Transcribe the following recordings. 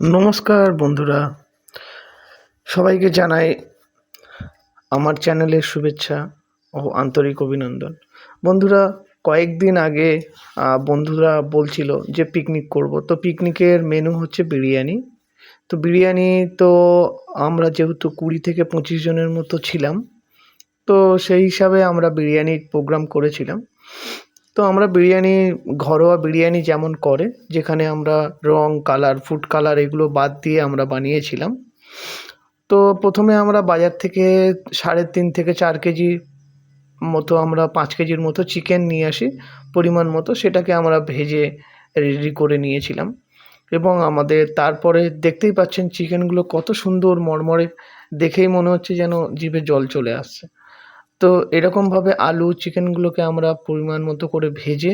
নমস্কার বন্ধুরা। সবাইকে জানাই আমার চ্যানেলের শুভেচ্ছা ও আন্তরিক অভিনন্দন। বন্ধুরা, কয়েকদিন আগে বন্ধুরা বলছিল যে পিকনিক করব। তো পিকনিকের মেনু হচ্ছে বিরিয়ানি। তো বিরিয়ানি তো আমরা যেহেতু কুড়ি থেকে পঁচিশ জনের মতো ছিলাম, তো সেই হিসাবে আমরা বিরিয়ানির প্রোগ্রাম করেছিলাম। তো আমরা বিরিয়ানি, ঘরোয়া বিরিয়ানি যেমন করে, যেখানে আমরা রং কালার ফুড কালার এগুলো বাদ দিয়ে আমরা বানিয়েছিলাম। তো প্রথমে আমরা বাজার থেকে সাড়ে তিন থেকে চার কেজি মতো আমরা পাঁচ কেজির মতো চিকেন নিয়ে আসি, পরিমাণ মতো সেটাকে আমরা ভেজে রেডি করে নিয়েছিলাম। এবং আমাদের তারপরে দেখতেই পাচ্ছেন চিকেনগুলো কত সুন্দর মরমরে, দেখেই মনে হচ্ছে যেন জিভে জল চলে আসছে। তো এরকমভাবে আলু চিকেনগুলোকে আমরা পরিমাণ মতো করে ভেজে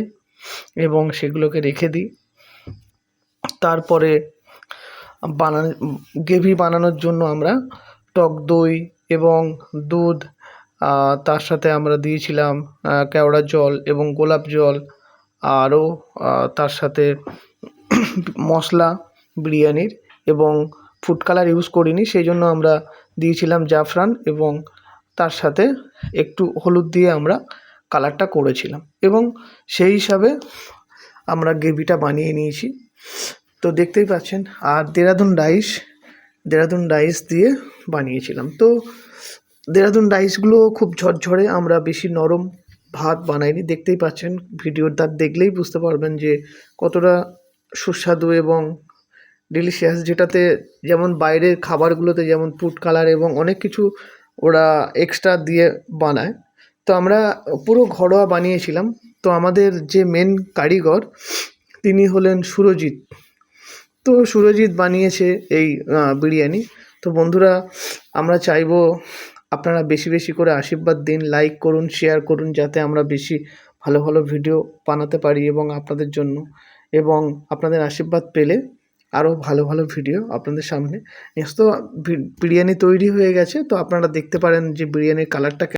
এবং সেগুলোকে রেখে দিই। তারপরে বানানো, গ্রেভি বানানোর জন্য আমরা টক দই এবং দুধ তার সাথে আমরা দিয়েছিলাম কেওড়া জল এবং গোলাপ জল, আরও তার সাথে মশলা, বিরিয়ানির এবং ফুড কালার ইউজ করিনি, সেই জন্য আমরা দিয়েছিলাম জাফরান এবং তার সাথে একটু হলুদ দিয়ে আমরা কালারটা করেছিলাম এবং সেই হিসাবে আমরা গ্রেভিটা বানিয়ে নিয়েছি। তো দেখতেই পাচ্ছেন, আর দেরাদুন রাইস দেরাদুন রাইস দিয়ে বানিয়েছিলাম। তো দেরাদুন রাইসগুলো খুব ঝরঝরে, আমরা বেশি নরম ভাত বানাইনি। দেখতেই পাচ্ছেন ভিডিওটা দেখলেই বুঝতে পারবেন যে কতটা সুস্বাদু এবং ডেলিশিয়াস যেটাতে যেমন বাইরের খাবারগুলোতে যেমন ফুড কালার এবং অনেক কিছু ওরা এক্সট্রা দিয়ে বানায়। তো আমরা পুরো ঘরোয়া বানিয়েছিলাম। তো আমাদের যে মেন কারিগর, তিনি হলেন সুরজিৎ। তো সুরজিৎ বানিয়েছে এই বিরিয়ানি। তো বন্ধুরা, আমরা চাইব আপনারা বেশি বেশি করে আশীর্বাদ দিন লাইক করুন শেয়ার করুন, যাতে আমরা বেশি ভালো ভালো ভিডিও বানাতে পারি এবং আপনাদের জন্য। এবং আপনাদের আশীর্বাদ পেলে আরও ভালো ভালো ভিডিও আপনাদের সামনে। নেক্সট তো বিরিয়ানি তৈরি হয়ে গেছে, তো আপনারা দেখতে পারেন যে বিরিয়ানির কালারটা